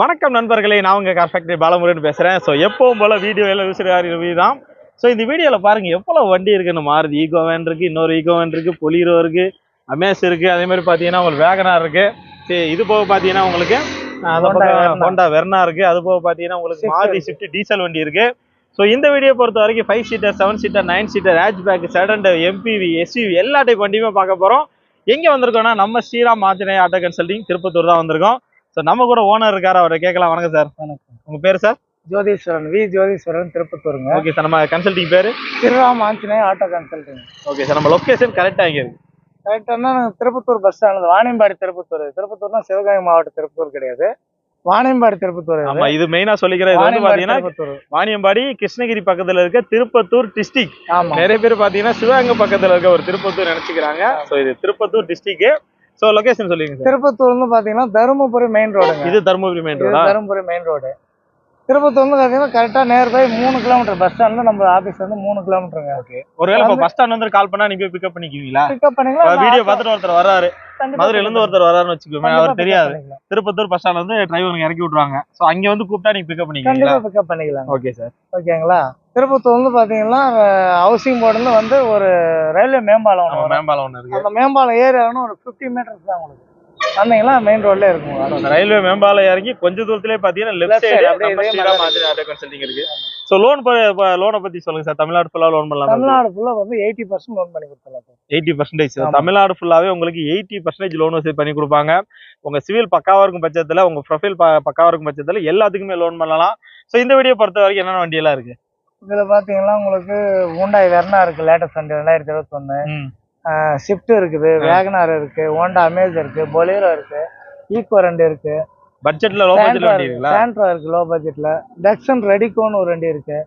வணக்கம் நண்பர்களே நான் உங்கள் கார் ஃபேக்டரி பாலமுருகன் பேசுகிறேன் ஸோ எப்பவும் போல் வீடியோ எல்லாம் யூசர் ரிவ்யூ தான். ஸோ இந்த வீடியோவில் பாருங்கள் எவ்வளோ வண்டி இருக்குன்னு. மாறுது ஈகோ வேன் இருக்குது இன்னொரு ஈகோ வேன் இருக்குது பொலிரோ இருக்குது அமேஸ் இருக்குது அதே மாதிரி பார்த்தீங்கன்னா உங்களுக்கு வேகனார் இருக்குது சரி இது போக பார்த்தீங்கன்னா உங்களுக்கு. ஹோண்டா வெர்னா இருக்குது அது போக பார்த்தீங்கன்னா உங்களுக்கு இருக்கு. ஸ்விஃப்ட் டீசல் வண்டி இருக்குது ஸோ இந்த வீடியோ பொறுத்த வரைக்கும் five seater seven seater nine seater hatchback sedan MPV SUV எல்லா டைப் வண்டியுமே பார்க்க போகிறோம் எங்கே வந்திருக்கோம்னா நம்ம ஸ்ரீராம் ஆஞ்சநேய ஆட்டோ கன்சல்டிங் திருப்பத்தூர் தான் வந்திருக்கோம். ஸோ நம்ம கூட ஓனர் இருக்காரு அவரை கேட்கலாம். வணக்கம் சார். வணக்கம். உங்க பேர் சார்? ஜோதீஸ்வரன் வி. ஜோதீஸ்வரன் திருப்பத்தூருங்க. ஓகே சார் நம்ம கன்சல்டிங் பேரு? Thiruram Anjaneya auto consulting okay sir நம்ம லொகேஷன் கரெக்டா இங்க இருக்கு? கரெக்டானா திருப்பத்தூர் பஸ் ஸ்டாண்ட் வாணியம்பாடி திருப்பத்தூர். திருப்பத்தூர்னா சிவகங்கை மாவட்ட திருப்பத்தூர் கிடையாது. வாணியம்பாடி திருப்பத்தூர். ஆமா இது மெயினா சொல்லிக்கிறேன். இது வந்து பாத்தீங்கன்னா வாணியம்பாடி கிருஷ்ணகிரி பக்கத்துல இருக்க திருப்பத்தூர் டிஸ்ட்ரிக்ட் ஆமா. நிறைய பேர் பாத்தீங்கன்னா சிவகங்கை பக்கத்துல இருக்க ஒரு திருப்பத்தூர் நினைச்சுக்கிறாங்க. சோ இது திருப்பத்தூர் டிஸ்ட்ரிக்ட் சோ லொகேஷன் சொல்லுங்க சார் திருப்பத்தூர் வந்து பாத்தீங்கன்னா தருமபுரி மெயின் ரோடுங்க இது தருமபுரி மெயின் ரோடா தருமபுரி மெயின் ரோடு திருப்பத்தூர் வந்து பாத்தீங்கன்னா கரெக்டா நேர் பை மூணு கிலோமீட்டர் பஸ் ஸ்டாண்ட்ல நம்ம ஆபீஸ் வந்து மூணு கிலோமீட்டருங்க ஒருவேளை இப்போ பஸ் ஸ்டாண்ட் வந்து கால் பண்ணா நீங்க போய் பிக்கப் பண்ணிக்குவீங்களா? பிக்கப் பண்ணிக்கலாம். வீடியோ பார்த்துட்டு ஒருத்தர் வர்றாரு. மதுரையில இருந்து ஒருத்தர் வர்றாருன்னு வச்சுக்கோங்க அவர் தெரியாது. பண்ணிக்கலாம். திருப்பத்தூர் பஸ் ஸ்டாண்ட்ல வந்து டிரைவர் இறக்கி விட்டுருவாங்க. சோ அங்க வந்து கூப்பிட்டா நீங்க பிக்கப் கண்டிப்பா பிக்கப் பண்ணிக்கலாம் ஓகே சார் ஓகேங்களா திருப்பத்தூர் வந்து பாத்தீங்கன்னா ஹவுசிங் போர்டுல வந்து ஒரு ரயில்வே மேம்பாலம் மேம்பாலம் ஒன்று இருக்கு. அந்த மேம்பாலம் ஏரியான்னு ஒரு ஃபிஃப்டி மீட்டர்ஸ் தான் உங்களுக்கு. வந்தீங்கன்னா மெயின் ரோட்ல இருக்கும். ரயில்வே மேம்பாலம் இறங்கி கொஞ்ச தூரத்திலே பாத்தீங்கன்னா லெஃப்ட் சைடு இருக்கு சோ லோன் லோனை பத்தி சொல்லுங்க சார் தமிழ்நாடு ஃபுல்லா லோன் பண்ணலாம்? தமிழ்நாடு ஃபுல்லா வந்து எயிட்டி பர்சன்ட் லோன் பண்ணி கொடுத்துடலாம் எயிட்டி பர்சன்டேஜ். தமிழ்நாடு ஃபுல்லாவே உங்களுக்கு எயிட்டி பர்சன்டேஜ் லோன் வசதி பண்ணி கொடுப்பாங்க. உங்க சிவில் பக்காவா இருக்கும் பட்சத்துல உங்க ப்ரொஃபைல் பக்காவா இருக்கும் பட்சத்துல எல்லாத்துக்குமே லோன் பண்ணலாம். சோ இந்த வீடியோ பொறுத்த வரைக்கும் என்னென்ன வண்டி எல்லாம் இருக்கு? இதுல பாத்தீங்கன்னா உங்களுக்கு ஹூண்டாய் வெர்னா இருக்கு லேட்டஸ்ட் ரெண்டாயிரத்தி இருபத்தொன்னு. ஷிஃப்ட் இருக்குது வேகனார் இருக்கு ஹோண்டா அமேஸ் இருக்கு பொலேரோ இருக்கு ஈக்கோ ரெண்டு இருக்கு. பட்ஜெட்ல லோ பட்ஜெட் சாண்ட்ரா வண்டி இருக்கு இருக்குங்களா? சாண்ட்ரா இருக்கு லோ பட்ஜெட்ல டெக்ஸன் ரெடிகோன்னு ஒரு வண்டி இருக்கு.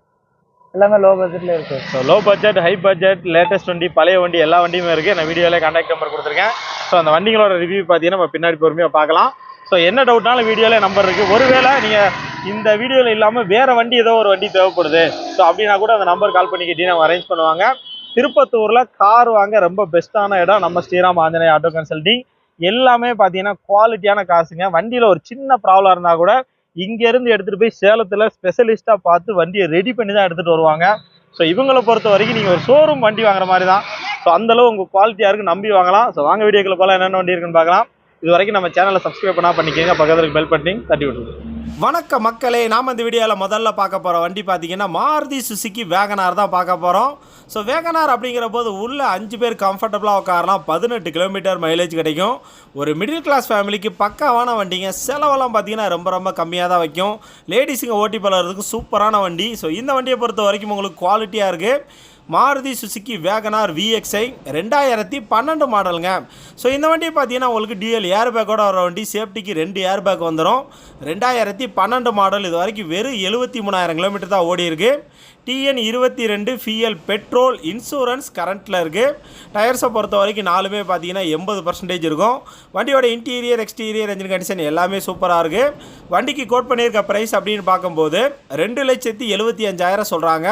எல்லாமே லோ பட்ஜெட்ல இருக்கு. So low budget high budget latest வண்டி பழைய வண்டி எல்லா வண்டியுமே இருக்கு. நான் வீடியோல கான்டாக்ட் நம்பர் கொடுத்துருக்கேன். ஸோ அந்த வண்டிகளோட ரிவ்யூ பார்த்தீங்கன்னா நம்ம பின்னாடி பொறுமையாக பார்க்கலாம். ஸோ என்ன டவுட்னாலும் வீடியோல நம்பர் இருக்கு. ஒருவேளை நீங்க இந்த வீடியோல இல்லாம வேற வண்டி ஏதோ ஒரு வண்டி தேவைப்படுது. ஸோ அப்படின்னா கூட அந்த நம்பர் கால் பண்ணி கேட்டீங்கன்னா அரேஞ்ச் பண்ணுவாங்க. திருப்பத்தூர்ல கார் வாங்க ரொம்ப பெஸ்ட்டான இடம் நம்ம ஸ்ரீராம் ஆஞ்சநேய ஆட்டோ கன்சல்டிங் எல்லாமே பார்த்தீங்கன்னா குவாலிட்டியான காசுங்க. வண்டியில ஒரு சின்ன ப்ராப்ளம் இருந்தா கூட இங்க இருந்து எடுத்துட்டு போய் சேலத்துல ஸ்பெஷலிஸ்டா பார்த்து வண்டியை ரெடி பண்ணி தான் எடுத்துட்டு வருவாங்க. ஸோ இவங்களை பொறுத்த வரைக்கும் நீங்கள் ஒரு ஷோரூம் வண்டி வாங்குற மாதிரி தான் ஸோ அந்தளவு உங்கள் குவாலிட்டியாக இருக்கு நம்பி வாங்கலாம். ஸோ வாங்க வீடியோக்குள்ள போல என்னென்ன வண்டி இருக்குன்னு பார்க்கலாம். இது வரைக்கும் நம்ம சேனலை சப்ஸ்கிரைப் பண்ணா பண்ணிக்கோங்க. பக்கத்தில் பெல் பட்டிங் தட்டி விட்டுருங்க வணக்க மக்களே நாம் இந்த வீடியோவில் முதல்ல பார்க்க போகிற வண்டி பார்த்தீங்கன்னா மாருதி சுசுக்கி வேகனார் தான் பார்க்க போகிறோம் ஸோ வேகனார் அப்படிங்கிற போது உள்ளே அஞ்சு பேர் கம்ஃபர்டபுளாக உட்காரலாம். பதினெட்டு கிலோமீட்டர் மைலேஜ் கிடைக்கும். ஒரு மிடில் கிளாஸ் ஃபேமிலிக்கு பக்காவான வண்டிங்க. செலவெல்லாம் பார்த்தீங்கன்னா ரொம்ப ரொம்ப கம்மியாக தான் வைக்கும். லேடிஸுங்க ஓட்டி பழகிறதுக்கு சூப்பரான வண்டி. ஸோ இந்த வண்டியை பொறுத்த வரைக்கும் உங்களுக்கு குவாலிட்டியாக இருக்குது மாருதி சுசுக்கி வேகனார் விஎக்ஸ்ஐ ரெண்டாயிரத்தி பன்னெண்டு மாடலுங்க. ஸோ இந்த வண்டி பார்த்தீங்கன்னா உங்களுக்கு டிஎல் ஏர் பேக்கோட வர வண்டி சேஃப்டிக்கு ரெண்டு ஏர் பேக் வந்துடும் ரெண்டாயிரத்தி பன்னெண்டு மாடல் இது வரைக்கும் வெறும் எழுபத்தி மூணாயிரம் கிலோமீட்டர் தான் ஓடி இருக்குது டிஎன் இருபத்தி ரெண்டு ஃபிஎல் பெட்ரோல் இன்சூரன்ஸ் கரண்ட்டில் இருக்குது டயர்ஸை பொறுத்த வரைக்கும் நாலுமே பார்த்தீங்கன்னா எண்பது பர்சன்டேஜ் இருக்கும். வண்டியோட இன்டீரியர் எக்ஸ்டீரியர் என்ஜின் கண்டிஷன் எல்லாமே சூப்பராக இருக்குது வண்டிக்கு கோட் பண்ணியிருக்க ப்ரைஸ் அப்படின்னு பார்க்கும்போது ரெண்டு லட்சத்தி எழுபத்தி அஞ்சாயிரம் சொல்கிறாங்க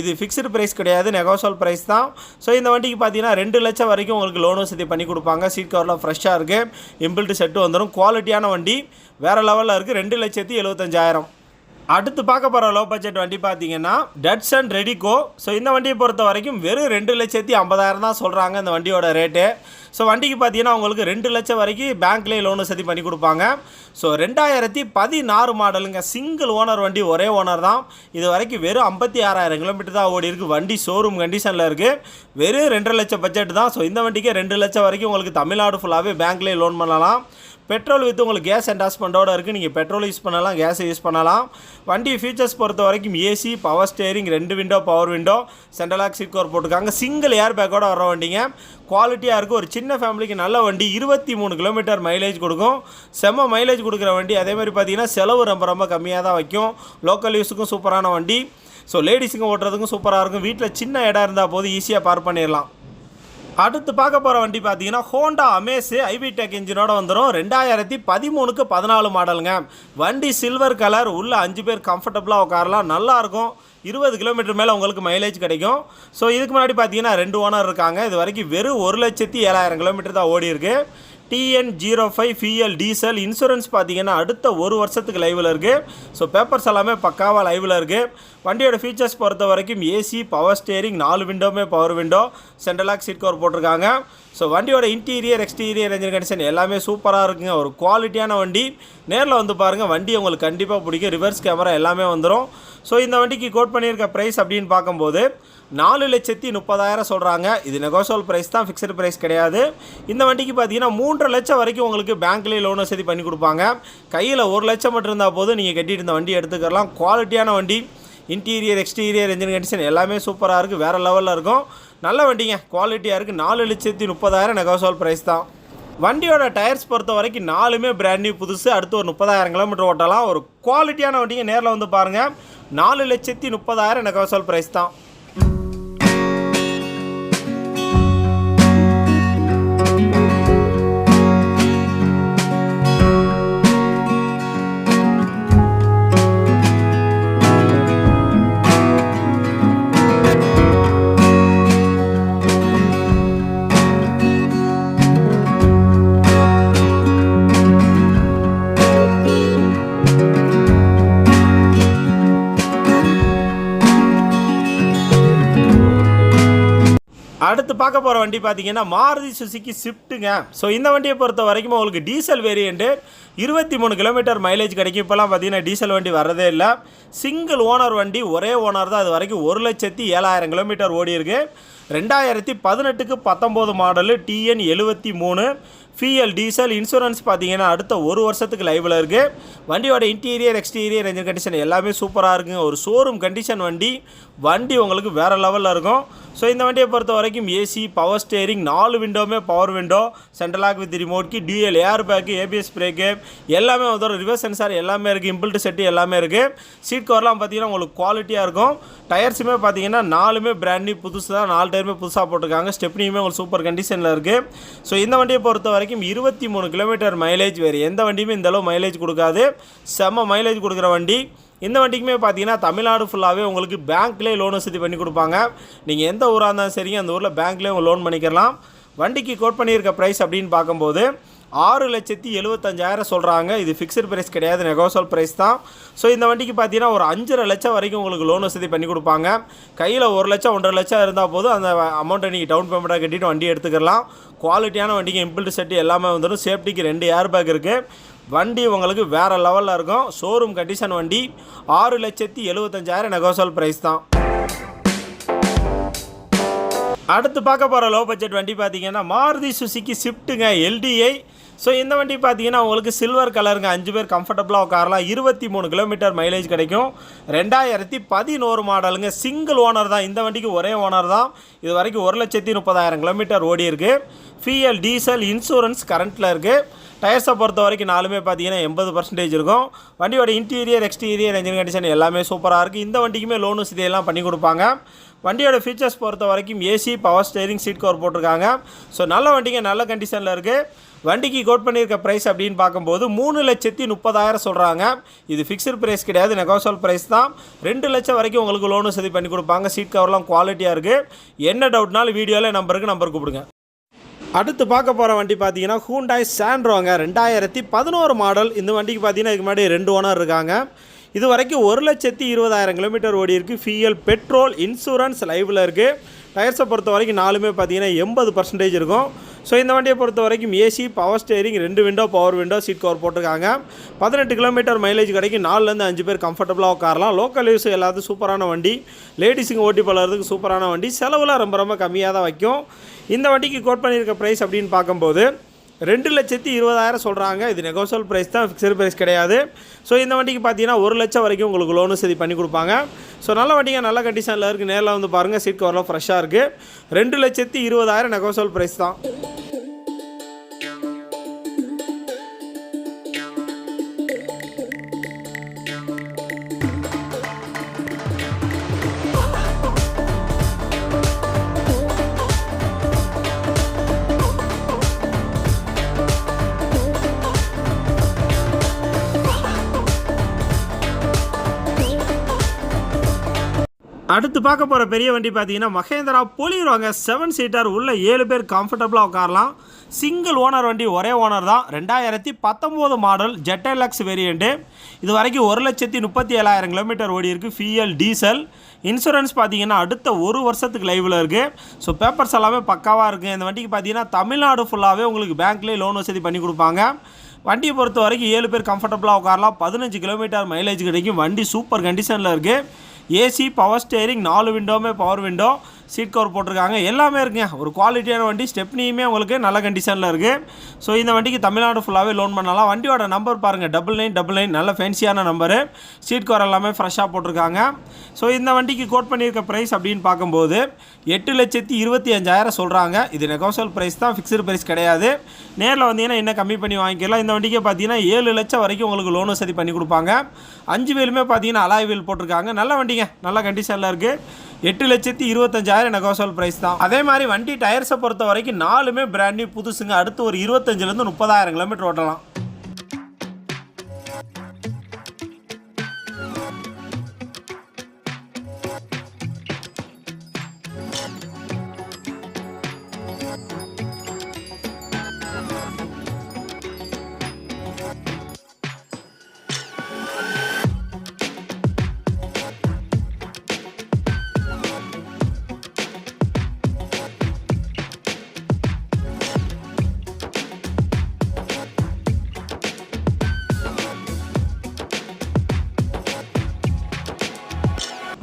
இது ஃபிக்ஸ்டு ப்ரைஸ் கிடையாது நெகோசல் ப்ரைஸ் தான். ஸோ இந்த வண்டிக்கு பார்த்தீங்கன்னா ரெண்டு லட்சம் வரைக்கும் உங்களுக்கு லோன் வசதி பண்ணி கொடுப்பாங்க. சீட் கவர்லாம் ஃப்ரெஷ்ஷாக இருக்குது இம்பிள்ட் செட்டு வந்துடும் குவாலிட்டியான வண்டி வேறு லெவலில் இருக்குது ரெண்டு லட்சத்தி எழுபத்தஞ்சாயிரம் அடுத்து பார்க்க போகிற லோ பட்ஜெட் வண்டி பார்த்தீங்கன்னா டட்ஸ் அண்ட் ரெடிகோ ஸோ இந்த வண்டியை பொறுத்த வரைக்கும் வெறும் ரெண்டு லட்சத்தி ஐம்பதாயிரம் தான் சொல்கிறாங்க இந்த வண்டியோட ரேட்டு ஸோ வண்டிக்கு பார்த்தீங்கன்னா உங்களுக்கு ரெண்டு லட்சம் வரைக்கும் பேங்க்லேயே லோன் வசதி பண்ணி கொடுப்பாங்க. ஸோ ரெண்டாயிரத்தி பதினாறு மாடலுங்க. சிங்கிள் ஓனர் வண்டி ஒரே ஓனர் தான். இது வரைக்கும் வெறும் ஐம்பத்தி ஆறாயிரம் கிலோமீட்டர் தான் ஓடி இருக்குது வண்டி ஷோரூம் கண்டிஷனில் இருக்குது வெறும் ரெண்டரை லட்சம் பட்ஜெட் தான். ஸோ இந்த வண்டிக்கு ரெண்டு லட்சம் வரைக்கும் உங்களுக்கு தமிழ்நாடு ஃபுல்லாகவே பேங்க்லேயே லோன் பண்ணலாம். பெட்ரோல் வித் உங்களுக்கு கேஸ் அண்டாஸ்மெண்ட்டோடு இருக்குது நீங்கள் பெட்ரோல் யூஸ் பண்ணலாம் கேஸை யூஸ் பண்ணலாம். வண்டி ஃபீச்சர்ஸ் பொறுத்த வரைக்கும் ஏசி பவர் ஸ்டேரிங் ரெண்டு window power window central lock seat cover போட்டிருக்காங்க. சிங்கிள் ஏர் பேக்கோட வர வண்டிங்க. குவாலிட்டியாக இருக்குது ஒரு சின்ன ஃபேமிலிக்கு நல்ல வண்டி இருபத்தி மூணு கிலோமீட்டர் மைலேஜ் கொடுக்கும். செம்ம மைலேஜ் கொடுக்குற வண்டி. அதே மாதிரி பார்த்தீங்கன்னா செலவு ரொம்ப ரொம்ப கம்மியாக தான் வைக்கும். லோக்கல் யூஸுக்கும் சூப்பரான வண்டி. ஸோ லேடிஸுங்க ஓட்டுறதுக்கும் சூப்பராக இருக்கும். வீட்டில் சின்ன இடம் இருந்தால் போது ஈஸியாக பார்க் பண்ணிடலாம் அடுத்து பார்க்க போகிற வண்டி பார்த்தீங்கன்னா ஹோண்டா அமேஸு ஐபி டெக் இன்ஜினோட வந்துடும் ரெண்டாயிரத்தி பதிமூணுக்கு பதினாலு மாடலுங்க. வண்டி சில்வர் கலர் உள்ள அஞ்சு பேர் கம்ஃபர்டபுளாக உட்காரலாம். நல்லாயிருக்கும் இருபது கிலோமீட்டர் மேலே உங்களுக்கு மைலேஜ் கிடைக்கும். ஸோ இதுக்கு முன்னாடி பார்த்தீங்கன்னா ரெண்டு ஓனர் இருக்காங்க. இது வரைக்கும் வெறும் ஒரு லட்சத்தி ஏழாயிரம் கிலோமீட்டர் தான் ஓடி இருக்குது TN zero five F L diesel insurance பார்த்தீங்கன்னா அடுத்த ஒரு வருஷத்துக்கு லைவில் இருக்குது ஸோ பேப்பர்ஸ் எல்லாமே பக்காவாக லைவில் இருக்குது வண்டியோட ஃபீச்சர்ஸ் பொறுத்த வரைக்கும் ஏசி பவர் ஸ்டேரிங் நாலு விண்டோமே power window central lock seat cover போட்டிருக்காங்க. ஸோ வண்டியோட இன்டீரியர் எக்ஸ்டீரியர் என்ஜின் கண்டிஷன் எல்லாமே சூப்பராக இருக்குங்க. ஒரு குவாலிட்டியான வண்டி. நேரில் வந்து பாருங்கள் வண்டி உங்களுக்கு கண்டிப்பாக பிடிக்கும். ரிவர்ஸ் கேமரா எல்லாமே வந்துடும் ஸோ இந்த வண்டிக்கு கோட் பண்ணியிருக்க ப்ரைஸ் அப்படின்னு பார்க்கும்போது நாலு லட்சத்தி முப்பதாயிரம் சொல்கிறாங்க இது நெகோசியல் ப்ரைஸ் தான் ஃபிக்ஸ்டு ப்ரைஸ் கிடையாது. இந்த வண்டிக்கு பார்த்தீங்கன்னா மூன்றரை லட்சம் வரைக்கும் உங்களுக்கு பேங்க்லேயே லோன் வசதி பண்ணி கொடுப்பாங்க. கையில் ஒரு லட்சம் மட்டும் இருந்தால் போதும் நீங்கள் கட்டிட்டு இந்த வண்டி எடுத்துக்கலாம் குவாலிட்டியான வண்டி இன்டீரியர் எக்ஸ்டீரியர் என்ஜின் கண்டிஷன் எல்லாமே சூப்பராக இருக்குது வேறு லெவலில் இருக்கும். நல்ல வண்டிங்க குவாலிட்டியாக இருக்குது நாலு லட்சத்தி முப்பதாயிரம் நெகோசியல் ப்ரைஸ் தான். வண்டியோட டயர்ஸ் பொறுத்த வரைக்கும் நாலுமே பிராண்ட் நியூ புதுசு. அடுத்து ஒரு முப்பதாயிரம் கிலோமீட்டர் ஓட்டலாம். ஒரு குவாலிட்டியான வண்டிங்க நேரில் வந்து பாருங்கள் நாலு லட்சத்தி முப்பதாயிரம் நெகோசியல் ப்ரைஸ் தான். அடுத்து பார்க்க போகிற வண்டி பார்த்தீங்கன்னா மாருதி சுசுக்கி ஸ்விஃப்ட்டுங்க ஸோ இந்த வண்டியை பொறுத்த வரைக்கும் உங்களுக்கு டீசல் வேரியண்ட்டு இருபத்தி மூணு கிலோமீட்டர் மைலேஜ் கிடைக்கும். இப்போலாம் பார்த்தீங்கன்னா டீசல் வண்டி வரதே இல்லை. சிங்கிள் ஓனர் வண்டி ஒரே ஓனர் தான். அது வரைக்கும் ஒரு லட்சத்தி ஏழாயிரம் கிலோமீட்டர் ஓடி இருக்கு ரெண்டாயிரத்தி பதினெட்டுக்கு பத்தொம்போது மாடலு டிஎன் எழுபத்தி மூணு. ஃபிஎல் டீசல் இன்சூரன்ஸ் பார்த்தீங்கன்னா அடுத்த ஒரு வருஷத்துக்கு லைவில் இருக்குது வண்டியோட இன்டீரியர் எக்ஸ்டீரியர் என்ஜின் கண்டிஷன் எல்லாமே சூப்பராக இருக்குங்க. ஒரு ஷோரூம் கண்டிஷன் வண்டி வண்டி உங்களுக்கு வேறு லெவலில் இருக்கும். ஸோ இந்த வண்டியை பொறுத்த வரைக்கும் ஏசி பவர் ஸ்டேரிங் நாலு விண்டோவுமே power window central lock with ரிமோட்க்கு dual air bag ABS brake எல்லாமே வந்து ரிவர்ஸ் சென்சார் எல்லாமே இருக்குது இம்பிள்ட் செட்டு எல்லாமே இருக்குது சீட் கவர்லாம் பார்த்தீங்கன்னா உங்களுக்கு குவாலிட்டியாக இருக்கும். டயர்ஸுமே பார்த்தீங்கன்னா நாலுமே பிராண்ட் நியூ புதுசு தான். நாலு டயருமே புதுசாக போட்டிருக்காங்க. ஸ்டெப்னியுமே உங்களுக்கு சூப்பர் கண்டிஷனில் இருக்குது ஸோ இந்த வண்டியை பொறுத்த வரைக்கும் இருபத்தி மூணு கிலோமீட்டர் மைலேஜ் வேறு. எந்த வண்டியுமே இந்தளவு மைலேஜ் கொடுக்காது. செம்ம மைலேஜ் கொடுக்குற வண்டி. இந்த வண்டிக்குமே பார்த்தீங்கன்னா தமிழ்நாடு ஃபுல்லாகவே உங்களுக்கு பேங்க்லேயே லோன் வசதி பண்ணி கொடுப்பாங்க. நீங்கள் எந்த ஊராக இருந்தாலும் சரி அந்த ஊரில் பேங்க்லேயே உங்கள் லோன் பண்ணிக்கலாம். வண்டிக்கு கோட் பண்ணியிருக்க ப்ரைஸ் அப்படின்னு பார்க்கும்போது ஆறு லட்சத்தி எழுபத்தஞ்சாயிரம் சொல்கிறாங்க இது ஃபிக்ஸ்டு ப்ரைஸ் கிடையாது நெகோசல் ப்ரைஸ் தான். ஸோ இந்த வண்டிக்கு பார்த்தீங்கன்னா ஒரு அஞ்சரை லட்சம் வரைக்கும் உங்களுக்கு லோன் வசதி பண்ணி கொடுப்பாங்க. கையில் ஒரு லட்சம் ஒன்றரை லட்சம் இருந்தால் போதும் அந்த அமௌண்ட்டை நீங்கள் டவுன் பேமெண்ட்டாக கட்டிட்டு வண்டி எடுத்துக்கலாம். குவாலிட்டியான வண்டிக்கு இம்பிள்ட் செட்டு எல்லாமே வந்துடும். சேஃப்டிக்கு ரெண்டு ஏர் பேக் இருக்குது வண்டி உங்களுக்கு வேறு லெவலில் இருக்கும். ஷோரூம் கண்டிஷன் வண்டி ஆறு லட்சத்தி எழுபத்தஞ்சாயிரம் நெகோசல் ப்ரைஸ் தான். அடுத்து பார்க்க போகிற லோ பட்ஜெட் வண்டி பார்த்தீங்கன்னா மாருதி சுசுக்கி ஸ்விஃப்ட்டுங்க எல்டிஐ ஸோ இந்த வண்டி பார்த்தீங்கன்னா உங்களுக்கு சில்வர் கலருங்க அஞ்சு பேர் கம்ஃபர்டபுளாக உட்காரலாம். இருபத்தி மூணு கிலோமீட்டர் மைலேஜ் கிடைக்கும். ரெண்டாயிரத்தி பதினோரு மாடலுங்க சிங்கிள் ஓனர் தான். இந்த வண்டிக்கு ஒரே ஓனர் தான். இது வரைக்கும் ஒரு லட்சத்தி முப்பதாயிரம் கிலோமீட்டர் ஓடி இருக்கு. ஃபிஎல் டீசல் இன்சூரன்ஸ் கரண்ட்டில் இருக்குது டயர்ஸை பொறுத்த வரைக்கும் நாலுமே பார்த்தீங்கன்னா எண்பது பர்சன்டேஜ் இருக்கும். வண்டியோட இன்டீரியர் எக்ஸ்டீரியர் என்ஜின் கண்டிஷன் எல்லாமே சூப்பராக இருக்குது இந்த வண்டிக்குமே லோன் வசதி பண்ணி கொடுப்பாங்க. வண்டியோட ஃபீச்சர்ஸ் பொறுத்த வரைக்கும் AC power steering seat cover போட்டிருக்காங்க. ஸோ நல்ல வண்டிங்க நல்ல கண்டிஷனில் இருக்குது வண்டிக்கு கோட் பண்ணியிருக்க ப்ரைஸ் அப்படின்னு பார்க்கும்போது மூணு லட்சத்தி முப்பதாயிரம் சொல்கிறாங்க இது ஃபிக்ஸ்டு ப்ரைஸ் கிடையாது நெகோசியல் ப்ரைஸ் தான். ரெண்டு லட்சம் வரைக்கும் உங்களுக்கு லோனு சதி பண்ணி கொடுப்பாங்க. சீட் கவர்லாம் குவாலிட்டியாக இருக்குது என்ன டவுட்னாலும் வீடியோவில் நம்பருக்கு நம்பர் கூப்பிடுங்க. அடுத்து பார்க்க போகிற வண்டி பார்த்தீங்கன்னா ஹூண்டாய் சாண்ட்ரோங்க ரெண்டாயிரத்தி பதினோரு மாடல் இந்த வண்டிக்கு பார்த்தீங்கன்னா இதுக்கு முன்னாடி ரெண்டு ஓனர் இருக்காங்க. இது வரைக்கும் ஒரு லட்சத்தி இருபதாயிரம் கிலோமீட்டர் ஓடி இருக்குது ஃபியல் பெட்ரோல் இன்சூரன்ஸ் லைவில் இருக்குது டயர்ஸை பொறுத்த வரைக்கும் நாலுமே பார்த்தீங்கன்னா எண்பது பர்சன்டேஜ் இருக்கும். ஸோ இந்த வண்டியை பொறுத்த வரைக்கும் ஏசி பவர் ஸ்டேரிங் ரெண்டு window power window seat cover போட்டிருக்காங்க. பதினெட்டு கிலோமீட்டர் மைலேஜ் கிடைக்கும் நாலுலேருந்து அஞ்சு பேர் கம்ஃபர்டபுளாக உட்காரலாம். லோக்கல் யூஸ் எல்லாத்துக்கும் சூப்பரான வண்டி. லேடிஸுங்க ஓட்டி பழகிறதுக்கு சூப்பரான வண்டி. செலவுலாம் ரொம்ப ரொம்ப கம்மியாக தான் வைக்கும். இந்த வண்டிக்கு கோட் பண்ணியிருக்க ப்ரைஸ் அப்படின்னு பார்க்கும்போது ரெண்டு லட்சத்தி இருபதாயிரம் சொல்கிறாங்க இது நெகோசியல் ப்ரைஸ் தான் ஃபிக்ஸ்டு ப்ரைஸ் கிடையாது. ஸோ இந்த வண்டிக்கு பார்த்தீங்கன்னா ஒரு லட்சம் வரைக்கும் உங்களுக்கு லோனு சரி பண்ணி கொடுப்பாங்க. ஸோ நல்ல வண்டிங்க நல்ல கண்டிஷனில் இருக்குது நேரில் வந்து பாருங்கள் சீட் கவர்லாம் ஃப்ரெஷ்ஷாக இருக்குது ரெண்டு லட்சத்தி இருபதாயிரம் நெகோசியல் ப்ரைஸ் தான். அடுத்து பார்க்க போகிற பெரிய வண்டி பார்த்தீங்கன்னா மகேந்திரா பொலிடுவாங்க செவன் சீட்டர் உள்ள ஏழு பேர் கம்ஃபர்டபுளாக உட்காரலாம். சிங்கிள் ஓனர் வண்டி ஒரே ஓனர் தான். ரெண்டாயிரத்தி பத்தொம்போது மாடல் ஜெட்டலக்ஸ் வேரியண்ட்டு இது வரைக்கும் ஒரு லட்சத்தி முப்பத்தி ஏழாயிரம் கிலோமீட்டர் ஓடி இருக்குது ஃபிஎல் டீசல் இன்சூரன்ஸ் பார்த்தீங்கன்னா அடுத்த ஒரு வருஷத்துக்கு லைவில் இருக்குது ஸோ பேப்பர்ஸ் எல்லாமே பக்காவாக இருக்குது இந்த வண்டிக்கு பார்த்தீங்கன்னா தமிழ்நாடு ஃபுல்லாகவே உங்களுக்கு பேங்க்லேயே லோன் வசதி பண்ணி கொடுப்பாங்க. வண்டியை பொறுத்த வரைக்கும் ஏழு பேர் கம்ஃபர்டபுளாக உட்காரலாம். பதினஞ்சு கிலோமீட்டர் மைலேஜ் கிடைக்கும். வண்டி சூப்பர் கண்டிஷனில் இருக்குது ஏசி பவர் ஸ்டேரிங் நாலு விண்டோமே பவர் விண்டோ சீட் கவர் போட்டிருக்காங்க. எல்லாமே இருக்குங்க. ஒரு குவாலிட்டியான வண்டி. ஸ்டெப்னியுமே உங்களுக்கு நல்ல கண்டிஷனில் இருக்குது ஸோ இந்த வண்டிக்கு தமிழ்நாடு ஃபுல்லாகவே லோன் பண்ணலாம். வண்டியோட நம்பர் பாருங்கள் டபுள் நைன் டபுள் நைன் நல்ல ஃபேன்சியான நம்பரு சீட் கவர் எல்லாமே ஃப்ரெஷ்ஷாக போட்டிருக்காங்க. ஸோ இந்த வண்டிக்கு கோட் பண்ணியிருக்க ப்ரைஸ் அப்படின்னு பார்க்கும்போது எட்டு லட்சத்தி இருபத்தி அஞ்சாயிரம் சொல்கிறாங்க இது நெகோசியல் ப்ரைஸ் தான். ஃபிக்ஸ்டு ப்ரைஸ் கிடையாது. நேரில் வந்தீங்கன்னா இன்னும் கம்மி பண்ணி வாங்கிக்கலாம். இந்த வண்டிக்கு பார்த்தீங்கன்னா ஏழு லட்சம் வரைக்கும் உங்களுக்கு லோன் வசதி பண்ணி கொடுப்பாங்க. அஞ்சு வீலுமே பார்த்தீங்கன்னா அலாய் வீல் போட்டிருக்காங்க. நல்ல வண்டிங்க. நல்ல கண்டிஷனில் இருக்குது எட்டு லட்சத்தி இருபத்தஞ்சாயிரம் நெகோசல் ப்ரைஸ் தான். அதே மாதிரி வண்டி டயர்ஸை பொறுத்த வரைக்கும் நாலுமே பிராண்ட் நியூ புதுசுங்க. அடுத்து ஒரு இருபத்தஞ்சிலேருந்து முப்பதாயிரம் கிலோமீட்டர் ஓட்டலாம்.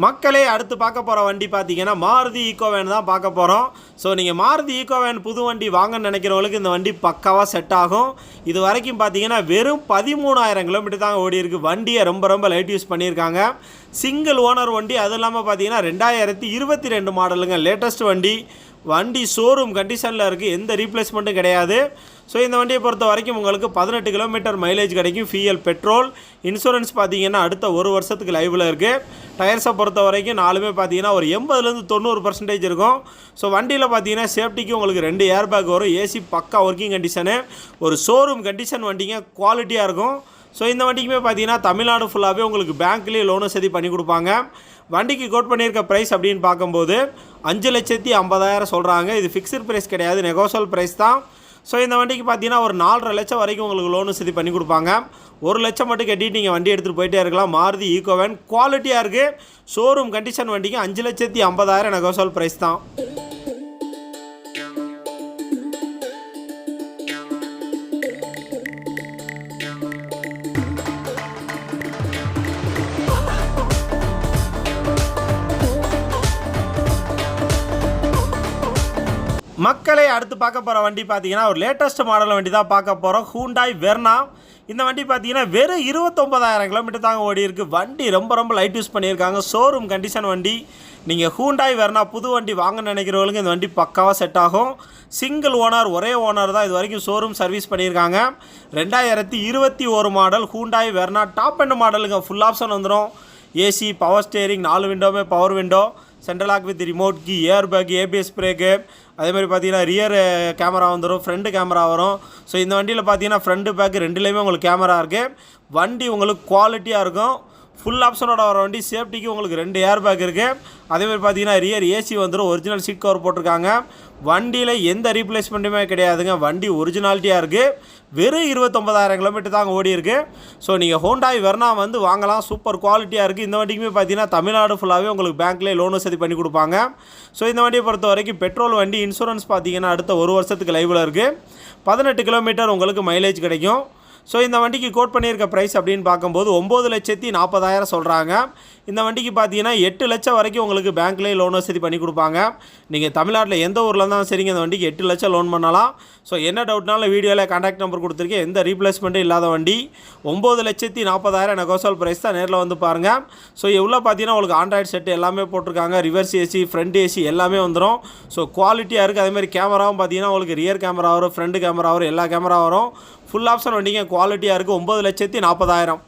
மக்களே அடுத்து பார்க்க போகிற வண்டி பார்த்தீங்கன்னா மாருதி ஈக்கோ வேன் தான் பார்க்க போகிறோம் ஸோ நீங்கள் மாருதி ஈக்கோ வேன் புது வண்டி வாங்கன்னு நினைக்கிறவங்களுக்கு இந்த வண்டி பக்காவாக செட் ஆகும். இது வரைக்கும் பார்த்தீங்கன்னா வெறும் பதிமூணாயிரம் கிலோமீட்டர் தான் ஓடி இருக்குது வண்டியை ரொம்ப ரொம்ப லைட் யூஸ் பண்ணியிருக்காங்க. சிங்கிள் ஓனர் வண்டி அதுவும் இல்லாமல் பார்த்தீங்கன்னா ரெண்டாயிரத்தி இருபத்தி ரெண்டு மாடலுங்க லேட்டஸ்ட் வண்டி. வண்டி ஷோரூம் கண்டிஷனில் இருக்குது எந்த ரீப்ளேஸ்மெண்ட்டும் கிடையாது. ஸோ இந்த வண்டியை பொறுத்த வரைக்கும் உங்களுக்கு பதினெட்டு கிலோமீட்டர் மைலேஜ் கிடைக்கும். ஃபிஎல் பெட்ரோல் இன்சூரன்ஸ் பார்த்தீங்கன்னா அடுத்த ஒரு வருஷத்துக்கு லைவில் இருக்குது டயர்ஸை பொறுத்த வரைக்கும் நாலுமே பார்த்தீங்கன்னா ஒரு எண்பதுலேருந்து தொண்ணூறு பர்சன்டேஜ் இருக்கும். ஸோ வண்டியில் பார்த்தீங்கன்னா சேஃப்டிக்கு உங்களுக்கு ரெண்டு ஏர் பேக் வரும் ஏசி பக்கா ஒர்க்கிங் கண்டிஷனு ஒரு ஷோரூம் கண்டிஷன் வண்டிங்க குவாலிட்டியாக இருக்கும். ஸோ இந்த வண்டிக்குமே பார்த்தீங்கன்னா தமிழ்நாடு ஃபுல்லாகவே உங்களுக்கு பேங்க்லேயே லோனு சதி பண்ணி கொடுப்பாங்க. வண்டிக்கு கோட் பண்ணியிருக்க ப்ரைஸ் அப்படின்னு பார்க்கும்போது அஞ்சு லட்சத்தி ஐம்பதாயிரம் சொல்கிறாங்க இது ஃபிக்ஸ்டு ப்ரைஸ் கிடையாது நெகோசல் ப்ரைஸ் தான். ஸோ இந்த வண்டிக்கு பார்த்தீங்கன்னா ஒரு நாலரை லட்சம் வரைக்கும் உங்களுக்கு லோன் வசதி பண்ணி கொடுப்பாங்க. ஒரு லட்சம் மட்டும் கட்டிட்டு நீங்கள் வண்டி எடுத்துகிட்டு போயிட்டே இருக்கலாம். மாருதி ஈகோவேன் குவாலிட்டியாக இருக்குது ஷோரூம் கண்டிஷன் வண்டிக்கு அஞ்சு லட்சத்தி ஐம்பதாயிரம் நெகோசல் ப்ரைஸ் தான். மக்களை அடுத்து பார்க்க போகிற வண்டி பார்த்தீங்கன்னா ஒரு லேட்டஸ்ட் மாடல் வண்டி தான் பார்க்க போகிறோம் ஹூண்டாய் வெர்னா இந்த வண்டி பார்த்தீங்கன்னா வெறும் இருபத்தொம்பதாயிரம் கிலோமீட்டர் தாங்க ஓடி இருக்குது வண்டி ரொம்ப ரொம்ப லைட் யூஸ் பண்ணியிருக்காங்க. ஷோரூம் கண்டிஷன் வண்டி. நீங்கள் ஹூண்டாய் வெர்னா புது வண்டி வாங்க நினைக்கிறவங்களுக்கு இந்த வண்டி பக்காவாக செட் ஆகும். சிங்கிள் ஓனர் ஒரே ஓனர் தான் இது வரைக்கும் ஷோரூம் சர்வீஸ் பண்ணியிருக்காங்க. ரெண்டாயிரத்தி இருபத்தி ஒரு model Hyundai Verna top end மாடலுங்க ஃபுல் ஆப்ஷன் வந்துடும் ஏசி பவர் ஸ்டேரிங் நாலு விண்டோவுமே power window central lock with remote key air bag ABS brake அதே மாதிரி பார்த்தீங்கன்னா ரியர் கேமரா வந்துடும் ஃப்ரண்ட் கேமரா வரும். ஸோ இந்த வண்டியில் பார்த்தீங்கன்னா ஃப்ரண்ட் பேக் ரெண்டுலேயுமே உங்களுக்கு கேமரா இருக்குது வண்டி உங்களுக்கு குவாலிட்டியாக இருக்கும். ஃபுல் ஆப்ஷனோட வர வண்டி சேஃப்டிக்கு உங்களுக்கு ரெண்டு ஏர் பேக் இருக்குது அதேமாதிரி பார்த்தீங்கன்னா ரியர் ஏசி வந்துடும் ஒரிஜினல் சீட் கவர் போட்டிருக்காங்க. வண்டியில் எந்த ரீப்ளேஸ்மெண்ட்டுமே கிடையாதுங்க. வண்டி ஒரிஜினாலிட்டியாக இருக்குது வெறும் இருபத்தொம்பதாயிரம் கிலோமீட்டர் தாங்க ஓடி இருக்குது ஸோ நீங்கள் ஹோண்டாய் வெர்னா வந்து வாங்கலாம். சூப்பர் குவாலிட்டியாக இருக்குது இந்த வண்டிக்குமே பார்த்தீங்கன்னா தமிழ்நாடு ஃபுல்லாகவே உங்களுக்கு பேங்க்லேயே லோன் வசதி பண்ணி கொடுப்பாங்க. ஸோ இந்த வண்டியை பொறுத்த வரைக்கும் பெட்ரோல் வண்டி இன்சூரன்ஸ் பார்த்தீங்கன்னா அடுத்த ஒரு வருஷத்துக்கு லைவில் இருக்குது பதினெட்டு கிலோமீட்டர் உங்களுக்கு மைலேஜ் கிடைக்கும். ஸோ இந்த வண்டிக்கு கோட் பண்ணியிருக்க ப்ரைஸ் அப்படின்னு பார்க்கும்போது ஒம்பது லட்சத்தி நாற்பதாயிரம் சொல்கிறாங்க இந்த வண்டிக்கு பார்த்தீங்கன்னா எட்டு லட்சம் வரைக்கும் உங்களுக்கு பேங்க்லேயே லோன் வசதி பண்ணி கொடுப்பாங்க. நீங்கள் தமிழ்நாட்டில் எந்த ஊரில் இருந்தாலும் சரிங்க இந்த வண்டிக்கு எட்டு லட்சம் லோன் பண்ணலாம். ஸோ என்ன டவுட்னாலும் வீடியோவில் கான்டாக்ட் நம்பர் கொடுத்துருக்கேன். எந்த ரீப்ளேஸ்மெண்ட்டும் இல்லாத வண்டி. ஒம்பது லட்சத்தி நாற்பதாயிரம் நெகோசல் ப்ரைஸ் தான் நேரில் வந்து பாருங்கள் ஸோ எவ்வளோ பார்த்தீங்கன்னா உங்களுக்கு ஆண்ட்ராய்டு செட்டு எல்லாமே போட்டிருக்காங்க. ரிவர்ஸ் ஏசி ஃப்ரண்ட் ஏசி எல்லாமே வந்துடும் ஸோ குவாலிட்டியாக இருக்குது அதேமாதிரி கேமராவும் பார்த்தீங்கன்னா உங்களுக்கு ரியர் கேமரா வரும் ஃப்ரண்ட் கேமரா வரும் எல்லா கேமரா வரும். ஃபுல் ஆப்ஷன் வண்டிங்க குவாலிட்டியாக இருக்குது ஒம்பது லட்சத்தி நாற்பதாயிரம்.